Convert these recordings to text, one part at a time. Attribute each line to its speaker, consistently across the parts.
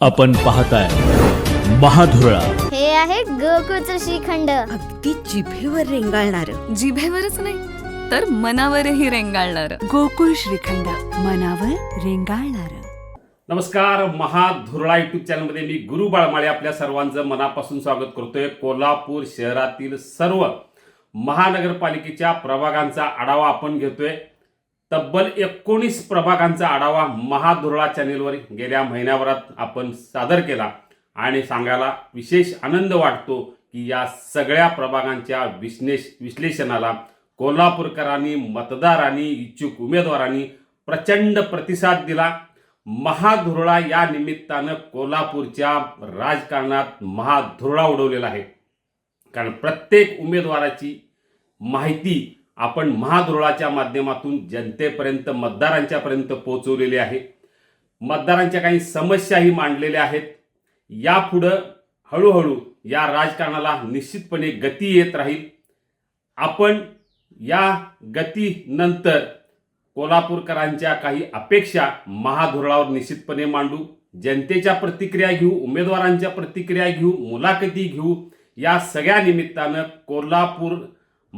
Speaker 1: आपण पाहताय महाधुरळा.
Speaker 2: हे आहे गोकुळचं श्रीखंड.
Speaker 3: अगदी जिभेवर रेंगाळणार.
Speaker 4: जिभेवरच नाही तर मनावरही रेंगाळणार.
Speaker 3: गोकुळ श्रीखंड मनावर रेंगाळणार.
Speaker 5: नमस्कार महाधुरळा युट्यूब चॅनलमध्ये मी गुरु बाळमाळे आपल्या सर्वांचं मनापासून स्वागत करतोय. कोल्हापूर शहरातील सर्व महानगरपालिकेच्या प्रभागांचा आढावा आपण घेतोय. तब्बल एकोणीस प्रभागांचा आढावा महाधुरळा चॅनेलवर गेल्या महिन्याभरात आपण सादर केला आणि सांगायला विशेष आनंद वाटतो की या सगळ्या प्रभागांच्या विश्लेष विश्लेषणाला कोल्हापूरकरांनी मतदारांनी इच्छुक उमेदवारांनी प्रचंड प्रतिसाद दिला. महाधुरळा या निमित्तानं कोल्हापूरच्या राजकारणात महाधुरळा उडवलेला आहे. कारण प्रत्येक उमेदवाराची माहिती आपण महाधुरळाच्या माध्यमातून जनतेपर्यंत मतदारांच्यापर्यंत पोहोचवलेली आहे. मतदारांच्या काही समस्याही मांडलेल्या आहेत. यापुढं हळूहळू या राजकारणाला निश्चितपणे गती येत राहील. आपण या गतीनंतर कोल्हापूरकरांच्या काही अपेक्षा महाधुरळावर निश्चितपणे मांडू. जनतेच्या प्रतिक्रिया घेऊ उमेदवारांच्या प्रतिक्रिया घेऊ मुलाखती घेऊ. या सगळ्या निमित्तानं कोल्हापूर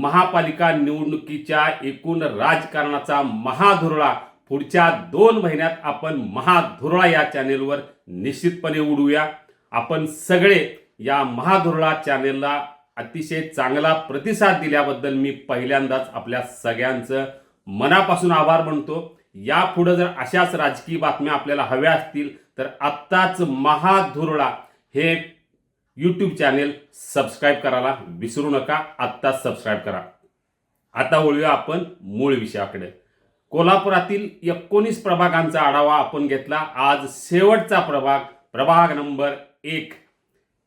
Speaker 5: महापालिका निवडणुकीच्या एकूण राजकारणाचा महाधुरळा. पुढच्या दोन महिन्यात आपण महाधुरळा या चॅनेलवर निश्चितपणे उडूया. आपण सगळे या महाधुरळा चॅनेलला अतिशय चांगला प्रतिसाद दिल्याबद्दल मी पहिल्यांदाच आपल्या सगळ्यांचं मनापासून आभार मानतो. यापुढं जर अशाच राजकीय बातम्या आपल्याला हव्या असतील तर आत्ताच महाधुरळा हे यूट्यूब चॅनेल सबस्क्राईब करायला विसरू नका. आत्ताच सबस्क्राईब करा. आता वळूया आपण मूळ विषयाकडे. कोल्हापुरातील एकोणीस प्रभागांचा आढावा आपण घेतला. आज शेवटचा प्रभाग प्रभाग नंबर एक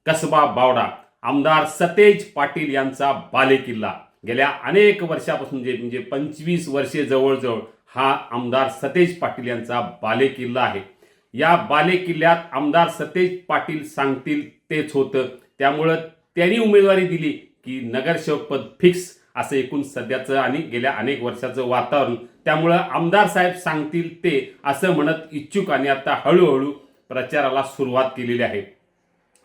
Speaker 5: कसबा बावडा. आमदार सतेज पाटील यांचा बालेकिल्ला. गेल्या अनेक वर्षापासून जे म्हणजे पंचवीस वर्षे जवळजवळ हा आमदार सतेज पाटील यांचा बालेकिल्ला आहे. या बालेकिल्ल्यात आमदार सतेज पाटील सांगतील तेच होतं. त्यामुळं त्यांनी उमेदवारी दिली की नगरसेवक पद फिक्स असं एकूण सध्याचं आणि गेल्या अनेक वर्षाचं वातावरण. त्यामुळं आमदार साहेब सांगतील ते असं म्हणत इच्छुकांनी आता हळूहळू प्रचाराला सुरुवात केलेली आहे.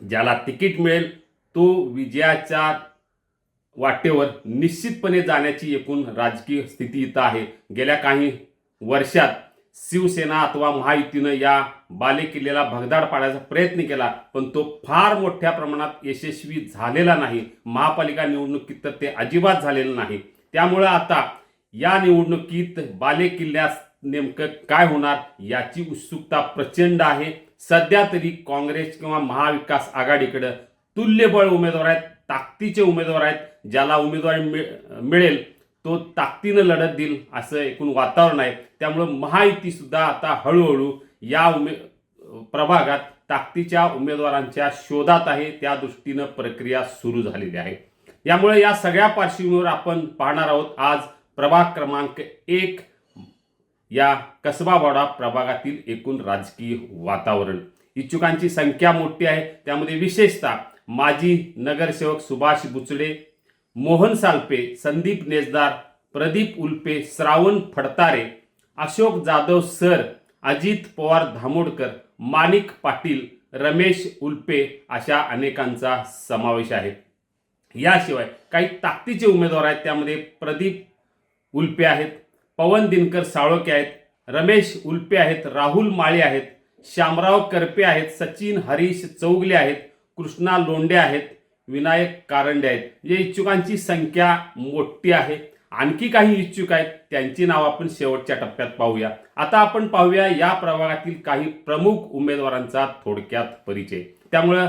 Speaker 5: ज्याला तिकीट मिळेल तो विजयाच्या वाटेवर निश्चितपणे जाण्याची एकूण राजकीय स्थिती इथं आहे. गेल्या काही वर्षात शिवसेना अथवा महायुतीनं या बालेकिल्ल्याला भगदाड पाडायचा प्रयत्न केला पण तो फार मोठ्या प्रमाणात यशस्वी झालेला नाही. महापालिका निवडणुकीत तर ते अजिबात झालेलं नाही. त्यामुळं आता या निवडणुकीत बालेकिल्ल्यास नेमकं काय होणार याची उत्सुकता प्रचंड आहे. सध्या तरी काँग्रेस किंवा महाविकास आघाडीकडं तुल्यबळ उमेदवार आहेत ताकदीचे उमेदवार आहेत ज्याला उमेदवारी मिळ- मिळेल. तो ताकदीनं लढत देईल असं एकूण वातावरण आहे. त्यामुळं महायुतीसुद्धा आता हळूहळू या उमे प्रभागात ताकदीच्या उमेदवारांच्या शोधात आहे. त्या दृष्टीनं प्रक्रिया सुरू झालेली आहे. यामुळे या सगळ्या पार्श्वभूमीवर आपण पाहणार आहोत. आज प्रभाग क्रमांक एक या कसबावाडा प्रभागातील एकूण राजकीय वातावरण. इच्छुकांची संख्या मोठी आहे. त्यामध्ये विशेषतः माजी नगरसेवक सुभाष बुचडे मोहन सालपे संदीप नेजदार प्रदीप उल्पे श्रावण फडतारे अशोक जाधव सर अजित पवार धामोडकर माणिक पाटील रमेश उल्पे अशा अनेकांचा समावेश आहे. याशिवाय काही ताकदीचे उमेदवार आहेत त्यामध्ये प्रदीप उल्पे आहेत पवन दिनकर साळोके आहेत रमेश उल्पे आहेत राहुल माळे आहेत श्यामराव करपे आहेत सचिन हरीश चौगले आहेत कृष्णा लोंडे आहेत विनायक कारंडे आहेत. या इच्छुकांची संख्या मोठी आहे. आणखी काही इच्छुक आहेत. त्यांची नाव आपण शेवटच्या टप्प्यात पाहूया. आता आपण पाहूया या प्रभागातील काही प्रमुख उमेदवारांचा थोडक्यात परिचय. त्यामुळं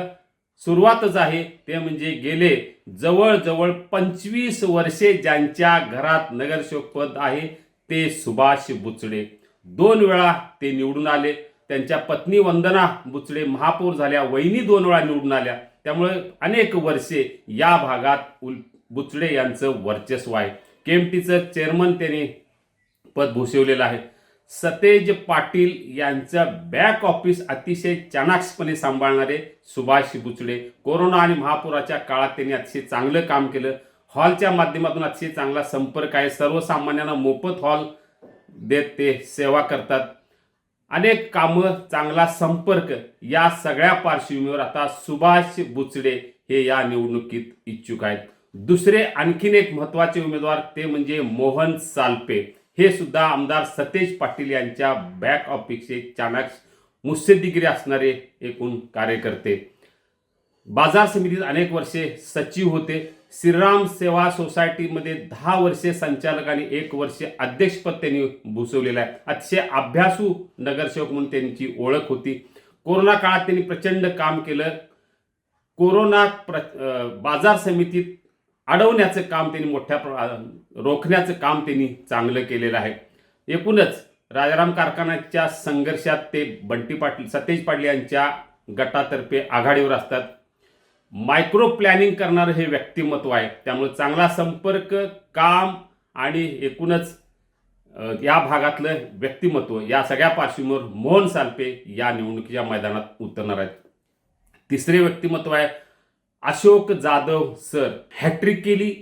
Speaker 5: सुरुवातच आहे. ते म्हणजे गेले जवळजवळ पंचवीस वर्षे ज्यांच्या घरात नगरसेवक पद आहे ते सुभाष बुचडे. दोन वेळा ते निवडून आले. त्यांच्या पत्नी वंदना बुचडे महापौर झाल्या. वहिनी दोन वेळा निवडून आल्या. त्यामुळे अनेक वर्षे या भागात उल बुचडे यांचं वर्चस्व आहे. केमटीचं चेअरमन त्यांनी पद भूषवलेलं आहे. सतेज पाटील यांचं बॅक ऑफिस अतिशय चाणाक्षपणे सांभाळणारे सुभाष बुचडे कोरोना आणि महापुराच्या काळात त्यांनी अतिशय चांगलं काम केलं. हॉलच्या माध्यमातून अतिशय चांगला संपर्क आहे. सर्वसामान्यांना मोफत हॉल देत ते सेवा करतात. अनेक कामं चांगला संपर्क या सगळ्या पार्श्वभूमीवर आता सुभाष बुचडे हे या निवडणुकीत इच्छुक आहेत. दुसरे आणखीन एक महत्त्वाचे उमेदवार ते म्हणजे मोहन सालपे. हे सुद्धा आमदार सतेज पाटील यांच्या बॅक ऑफिसचे चाणक्य मुत्सद्दीगिरी असणारे एकूण कार्यकर्ते. बाजार समितीत अनेक वर्षे सचिव होते. श्रीराम सेवा सोसायटीमध्ये दहा वर्षे संचालक आणि एक वर्ष अध्यक्षपद त्यांनी भूसवलेलं आहे. अतिशय अभ्यासू नगरसेवक म्हणून त्यांची ओळख होती. कोरोना काळात त्यांनी प्रचंड काम केलं. कोरोना प्र बाजार समितीत अडवण्याचं काम त्यांनी मोठ्या प्र- रोखण्याचं काम त्यांनी चांगलं केलेलं आहे. एकूणच राजाराम कारखान्याच्या संघर्षात ते बंटी पाटील सतेज पाटील यांच्या गटातर्फे आघाडीवर असतात. मायक्रो प्लॅनिंग करणारं हे व्यक्तिमत्व आहे. त्यामुळे चांगला संपर्क काम आणि एकूणच या भागातलं व्यक्तिमत्व या सगळ्या पार्श्वभूमीवर मोहन सालपे या निवडणुकीच्या मैदानात उतरणार आहेत. तिसरे व्यक्तिमत्व आहे अशोक जाधव सर. हॅट्रिक केली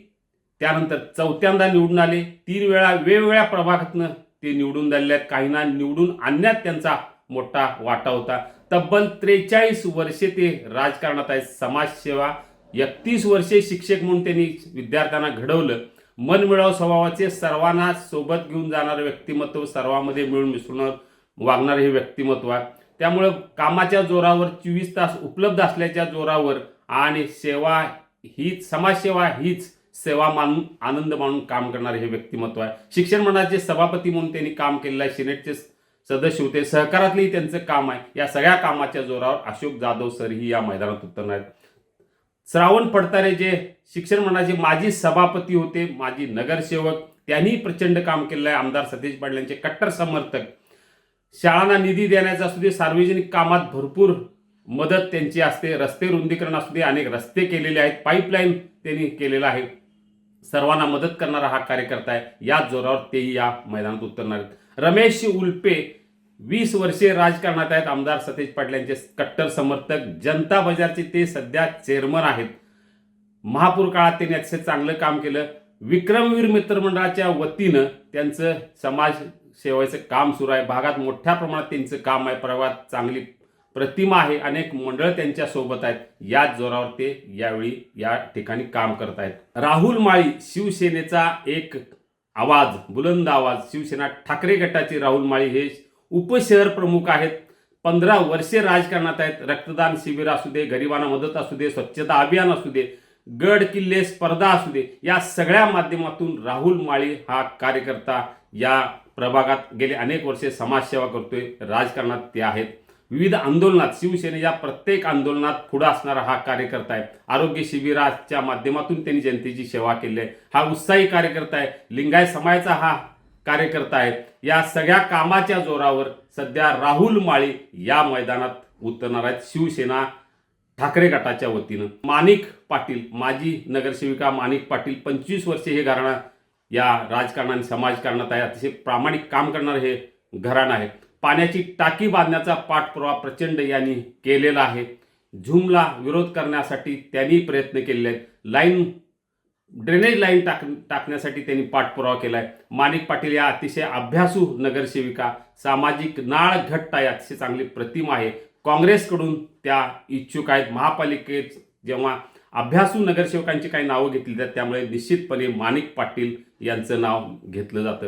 Speaker 5: त्यानंतर चौथ्यांदा निवडून आले. तीन वेळा वेगवेगळ्या प्रभागातनं ते निवडून झालेले आहेत. काहींना निवडून आणण्यात त्यांचा मोठा वाटा होता. तब्बल त्रेचाळीस वर्षे ते राजकारणात आहेत. समाजसेवा एकतीस वर्षे शिक्षक म्हणून त्यांनी विद्यार्थ्यांना घडवलं. मनमिळाव स्वभावाचे सर्वांना सोबत घेऊन जाणारं व्यक्तिमत्व सर्वांमध्ये मिळून मिसळून वागणारं हे व्यक्तिमत्व आहे. त्यामुळं कामाच्या जोरावर चोवीस तास उपलब्ध असल्याच्या जोरावर आणि सेवा हीच समाजसेवा हीच सेवा मानून आनंद मानून काम करणारे हे व्यक्तिमत्व आहे. शिक्षण मंडळाचे सभापती म्हणून त्यांनी काम केलेलं आहे. सिनेटचे सदस्य होते. सहकारातलेही त्यांचं काम आहे. या सगळ्या कामाच्या जोरावर अशोक जाधव सर ही या मैदानात उतरणार. आहेत श्रावण पडतारे जे शिक्षण मंडळाचे माजी सभापती होते माजी नगरसेवक त्यांनी प्रचंड काम केलेलं आहे. आमदार सतीश पाटील यांचे कट्टर समर्थक. शाळांना निधी देण्याचा असू दे सार्वजनिक कामात भरपूर मदत त्यांची असते. रस्ते रुंदीकरण असू दे अनेक रस्ते केलेले आहेत. पाईपलाईन त्यांनी केलेलं आहे. सर्वांना मदत करणारा हा कार्यकर्ता आहे. याच जोरावर तेही या मैदानात उतरणार आहेत. रमेश उल्पे वीस वर्षे राजकारणात आहेत आमदार सतेज पाटील यांचे कट्टर समर्थक. जनता बजारचे ते सध्या चेअरमन आहेत. महापूर काळात त्यांनी अतिशय चांगलं काम केलं. विक्रमवीर मित्रमंडळाच्या वतीनं त्यांचं समाज सेवेचं काम सुरू आहे. भागात मोठ्या प्रमाणात त्यांचं काम आहे. प्रभात चांगली प्रतिमा आहे. अनेक मंडळ त्यांच्यासोबत आहेत. याच जोरावर ते यावेळी या ठिकाणी काम करत आहेत. राहुल माळी शिवसेनेचा एक आवाज बुलंद आवाज. शिवसेना ठाकरे गटाचे राहुल माळी हे उपशहर प्रमुख आहेत. पंधरा वर्षे राजकारणात आहेत. रक्तदान शिबिर असू दे गरिबांना मदत असू दे स्वच्छता अभियान असू दे गड किल्ले स्पर्धा असू दे या सगळ्या माध्यमातून राहुल माळी हा कार्यकर्ता या प्रभागात गेले अनेक वर्षे समाजसेवा करतोय. राजकारणात ते आहेत. विविध आंदोलनात शिवसेनेच्या प्रत्येक आंदोलनात पुढे असणारा हा कार्यकर्ता आहे. आरोग्य शिबिराच्या माध्यमातून त्यांनी जनतेची सेवा केली आहे. हा उत्साही कार्यकर्ता आहे. लिंगायत समाजाचा हा कार्यकर्ता आहेत. या सगळ्या कामाच्या जोरावर सध्या राहुल माळी या मैदानात उतरणार आहेत. शिवसेना ठाकरे गटाच्या वतीनं. माणिक पाटील माजी नगरसेविका माणिक पाटील पंचवीस वर्षे हे घराणं या राजकारणाने आणि समाजकारणात आहे. अतिशय प्रामाणिक काम करणारं हे घराणं आहे. पाण्याची टाकी बांधण्याचा पाठपुरावा प्रचंड यांनी केलेला आहे. झूमला विरोध करण्यासाठी त्यांनी प्रयत्न केलेले आहेत. लाईन ड्रेनेज लाईन टाक टाकण्यासाठी त्यांनी पाठपुरावा केला आहे माणिक पाटील या अतिशय अभ्यासू नगरसेविका सामाजिक नाळ घट्ट आहे अतिशय चांगली प्रतिमा आहे. काँग्रेसकडून त्या इच्छुक आहेत. महापालिकेत जेव्हा अभ्यासू नगरसेवकांची काही नावं घेतली जातात त्यामुळे निश्चितपणे माणिक पाटील यांचं नाव घेतलं जातं.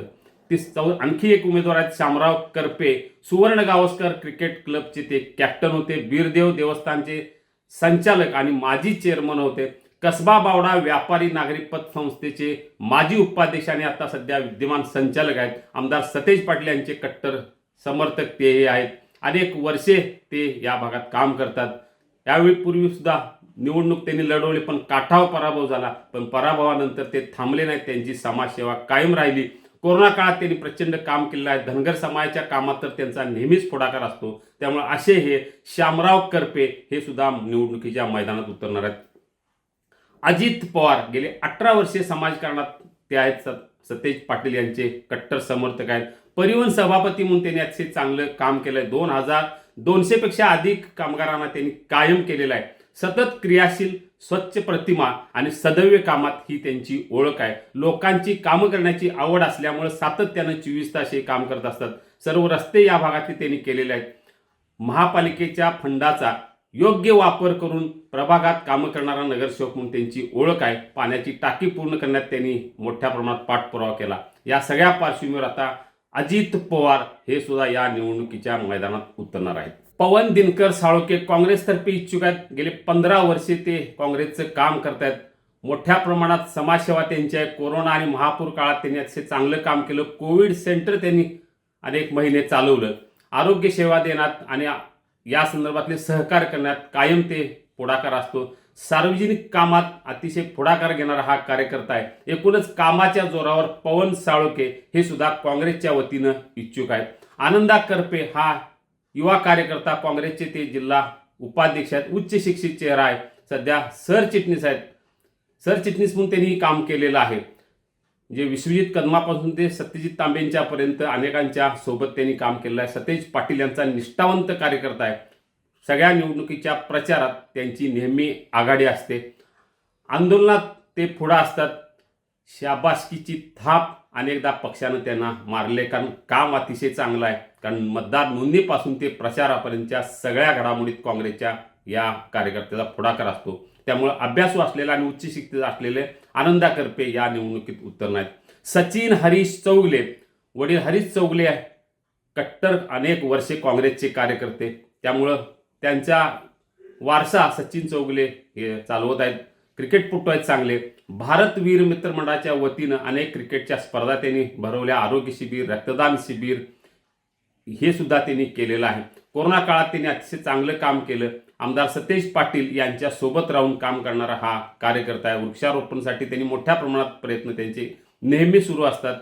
Speaker 5: ती चौ आणखी एक उमेदवार आहेत शामराव करपे. सुवर्ण गावस्कर क्रिकेट क्लबचे ते कॅप्टन होते. बीरदेव देवस्थानचे संचालक आणि माजी चेअरमन होते. कसबा बावडा व्यापारी नागरी पतसंस्थेचे माजी उपाध्यक्ष आणि आता सध्या विद्यमान संचालक आहेत. आमदार सतेज पाटील यांचे कट्टर समर्थक ते हे आहेत. अनेक वर्षे ते या भागात काम करतात. यावेळी पूर्वीसुद्धा निवडणूक त्यांनी लढवली पण काठाव पराभव झाला. पण पराभवानंतर ते थांबले नाहीत. त्यांची समाजसेवा कायम राहिली. कोरोना काळात त्यांनी प्रचंड काम केलेलं आहे. धनगर समाजाच्या कामात तर त्यांचा नेहमीच पुढाकार असतो. त्यामुळे असे हे श्यामराव करपे हे सुद्धा निवडणुकीच्या मैदानात उतरणार आहेत. अजित पवार गेले अठरा वर्षे समाजकारणात ते आहेत सतेज पाटील यांचे कट्टर समर्थक आहेत. परिवहन सभापती म्हणून त्यांनी अतिशय चांगलं काम केलंय. दोन हजार दोनशेपेक्षा अधिक कामगारांना त्यांनी कायम केलेलं आहे. सतत क्रियाशील स्वच्छ प्रतिमा आणि सदैव कामात ही त्यांची ओळख आहे. लोकांची कामं करण्याची आवड असल्यामुळे सातत्यानं चोवीस तास हे काम करत असतात. सर्व रस्ते या भागातले त्यांनी केलेले आहेत. महापालिकेच्या फंडाचा योग्य वापर करून प्रभागात कामं करणारा नगरसेवक म्हणून त्यांची ओळख आहे. पाण्याची टाकी पूर्ण करण्यात त्यांनी मोठ्या प्रमाणात पाठपुरावा केला. या सगळ्या पार्श्वभूमीवर आता अजित पवार हे सुद्धा या निवडणुकीच्या मैदानात उतरणार आहेत. पवन दिनकर साळोके काँग्रेसतर्फे इच्छुक आहेत. गेले पंधरा वर्षे ते काँग्रेसचं काम करतायत. मोठ्या प्रमाणात समाजसेवा त्यांची आहे. कोरोना आणि महापूर काळात त्यांनी अतिशय चांगलं काम केलं. कोविड सेंटर त्यांनी अनेक महिने चालवलं. आरोग्य सेवा देण्यात आणि या संदर्भातले सहकार्य करण्यात कायम ते पुढाकार असतो. सार्वजनिक कामात अतिशय पुढाकार घेणारा हा कार्यकर्ता आहे. एकूणच कामाच्या जोरावर पवन साळोके हे सुद्धा काँग्रेसच्या वतीनं इच्छुक आहेत. आनंदा करपे हा युवा कार्यकर्ता काँग्रेसचे ते जिल्हा उपाध्यक्ष आहेत. उच्च शिक्षित चेहरा आहे. सध्या सरचिटणीस आहेत. सरचिटणीस म्हणून त्यांनी काम केलेलं आहे. जे विश्वजित कदमापासून ते सत्यजित तांबेंच्यापर्यंत अनेकांच्या सोबत त्यांनी काम केलेलं आहे. सतेज पाटील यांचा निष्ठावंत कार्यकर्ता आहे. सगळ्या निवडणुकीच्या प्रचारात त्यांची नेहमी आघाडी असते. आंदोलनात ते पुढं असतात. शाबासकीची थाप अनेकदा पक्षानं त्यांना मारले. कारण काम अतिशय चांगलं आहे. कारण मतदार नोंदणीपासून ते प्रचारापर्यंतच्या सगळ्या घडामोडीत काँग्रेसच्या या कार्यकर्त्याचा पुढाकार असतो. त्यामुळे अभ्यासू असलेले आणि उच्च शिक्षित असलेले आनंदा करपे या निवडणुकीत उत्तर आहेत सचिन हरीश चौगले वडील हरीश चौगले कट्टर अनेक वर्षे काँग्रेसचे कार्यकर्ते. त्यामुळं त्यांचा वारसा सचिन चौगले हे चालवत आहेत. क्रिकेटपटू आहेत चांगले. भारत वीर मित्र मंडळाच्या वतीनं अनेक क्रिकेटच्या स्पर्धा त्यांनी भरवल्या. आरोग्य शिबिर रक्तदान शिबिर हे सुद्धा त्यांनी केलेलं आहे. कोरोना काळात त्यांनी अतिशय चांगलं काम केलं. आमदार सतेज पाटील यांच्या सोबत राहून काम करणारा हा कार्यकर्ता आहे. वृक्षारोपणासाठी त्यांनी मोठ्या प्रमाणात प्रयत्न त्यांचे नेहमी सुरू असतात.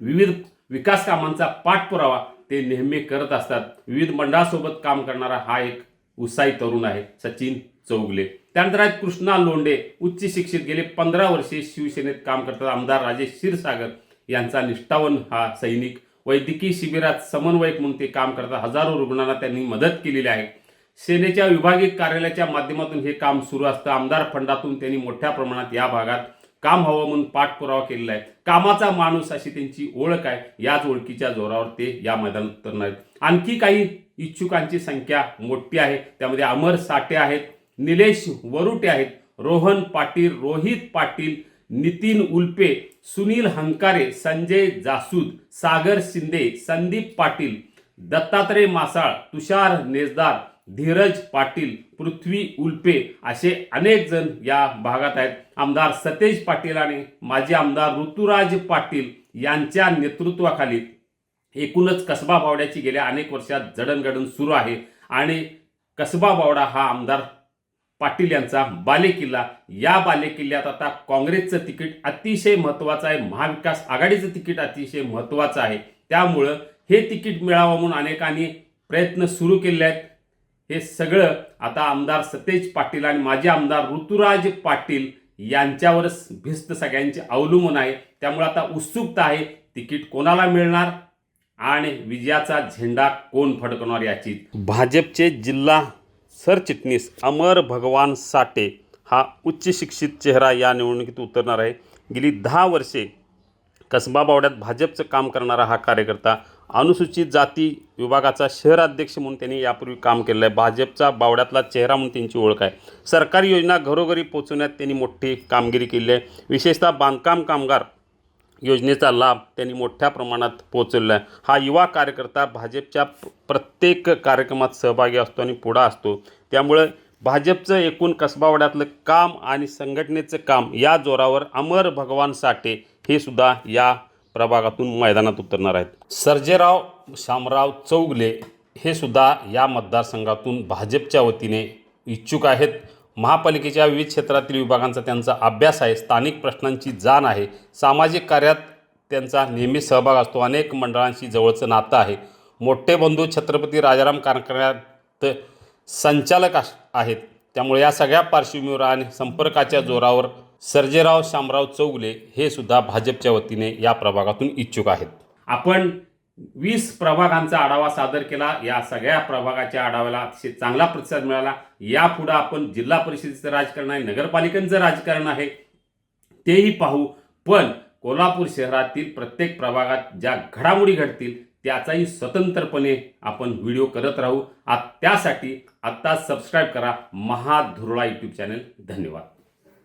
Speaker 5: विविध विकास कामांचा पाठपुरावा ते नेहमी करत असतात. विविध मंडळासोबत काम करणारा हा एक उत्साही तरुण आहे सचिन चौगले. त्यानंतर आहेत कृष्णा लोंडे उच्च शिक्षित गेले पंधरा वर्षे शिवसेनेत काम करतात. आमदार राजेश क्षीरसागर यांचा निष्ठावन हा सैनिक. वैद्यकीय शिबिरात समन्वयक म्हणून ते काम करतात. हजारो रुग्णांना त्यांनी मदत केलेली आहे. सेनेच्या विभागीय कार्यालयाच्या माध्यमातून हे काम सुरू असतं. आमदार फंडातून त्यांनी मोठ्या प्रमाणात या भागात काम हवं म्हणून पाठपुरावा केलेला आहे. कामाचा माणूस अशी त्यांची ओळख आहे. याच ओळखीच्या जोरावर ते या मैदानात उतरणार आहेत. आणखी काही इच्छुकांची संख्या मोठी आहे. त्यामध्ये अमर साठे आहेत निलेश वरुटे आहेत रोहन पाटील रोहित पाटील नितीन उल्पे सुनील हंकारे संजय जासूद सागर शिंदे संदीप पाटील दत्तात्रय मासाळ तुषार नेजदार धीरज पाटील पृथ्वी उल्पे असे अनेक जण या भागात आहेत. आमदार सतेज पाटील आणि माजी आमदार ऋतुराज पाटील यांच्या नेतृत्वाखाली एकूणच कसबा बावड्याची गेल्या अनेक वर्षात जडणघडण सुरू आहे आणि कसबा बावडा हा आमदार पाटील यांचा बालेकिल्ला. या बालेकिल्ल्यात आता काँग्रेसचं तिकीट अतिशय महत्त्वाचं आहे. महाविकास आघाडीचं तिकीट अतिशय महत्त्वाचं आहे. त्यामुळं हे तिकीट मिळावं म्हणून अनेकांनी प्रयत्न सुरू केले आहेत. हे सगळं आता आमदार सतेज पाटील आणि माजी आमदार ऋतुराज पाटील यांच्यावरच भिस्त सगळ्यांचे अवलंबून आहे. त्यामुळे आता उत्सुकता आहे तिकीट कोणाला मिळणार आणि विजयाचा झेंडा कोण फडकवणार याची. भाजपचे जिल्हा सरचिटणीस अमर भगवान साठे हा उच्च शिक्षित चेहरा या निवडणुकीत उतरणार आहे. गेली दहा वर्षे कसबा बावड्यात भाजपचं काम करणारा हा कार्यकर्ता अनुसूचित जाती विभागाचा शहराध्यक्ष म्हणून त्यांनी यापूर्वी काम केलेलं आहे. भाजपचा बावड्यातला चेहरा म्हणून त्यांची ओळख आहे. सरकारी योजना घरोघरी पोचवण्यात त्यांनी मोठी कामगिरी केली आहे. विशेषतः बांधकाम कामगार योजनेचा लाभ त्यांनी मोठ्या प्रमाणात पोचवला आहे. हा युवा कार्यकर्ता भाजपच्या प्रत्येक कार्यक्रमात सहभागी असतो आणि पुढा असतो. त्यामुळं भाजपचं एकूण कसबावड्यातलं काम आणि संघटनेचं काम या जोरावर अमर भगवान साठे हे सुद्धा या प्रभागातून मैदानात उतरणार आहेत. सर्जेराव शामराव चौगले हे सुद्धा या मतदारसंघातून भाजपच्या वतीने इच्छुक आहेत. महापालिकेच्या विविध क्षेत्रातील विभागांचा त्यांचा अभ्यास आहे स्थानिक प्रश्नांची जाण आहे सामाजिक कार्यात त्यांचा नेहमी सहभाग असतो अनेक मंडळांशी जवळचं नातं आहे. मोठे बंधू छत्रपती राजाराम कारखान्यात संचालक आहेत. त्यामुळे या सगळ्या पार्श्वभूमीवर आणि संपर्काच्या जोरावर सर्जेराव शामराव चौगले हे सुद्धा भाजपच्या वतीने या प्रभागातून इच्छुक आहेत. आपण वीस प्रभागांचा आढावा सादर केला. या सगळ्या प्रभागाच्या आढाव्याला अतिशय चांगला प्रतिसाद मिळाला. यापुढं आपण जिल्हा परिषदेचं राजकारण आहे नगरपालिकांचं राजकारण आहे तेही पाहू. पण कोल्हापूर शहरातील प्रत्येक प्रभागात ज्या घडामोडी घडतील त्याचाही स्वतंत्रपणे आपण व्हिडिओ करत राहू. आ त्यासाठी आत्ताच सबस्क्राईब करा. महाधुरळा यूट्यूब चॅनल धन्यवाद.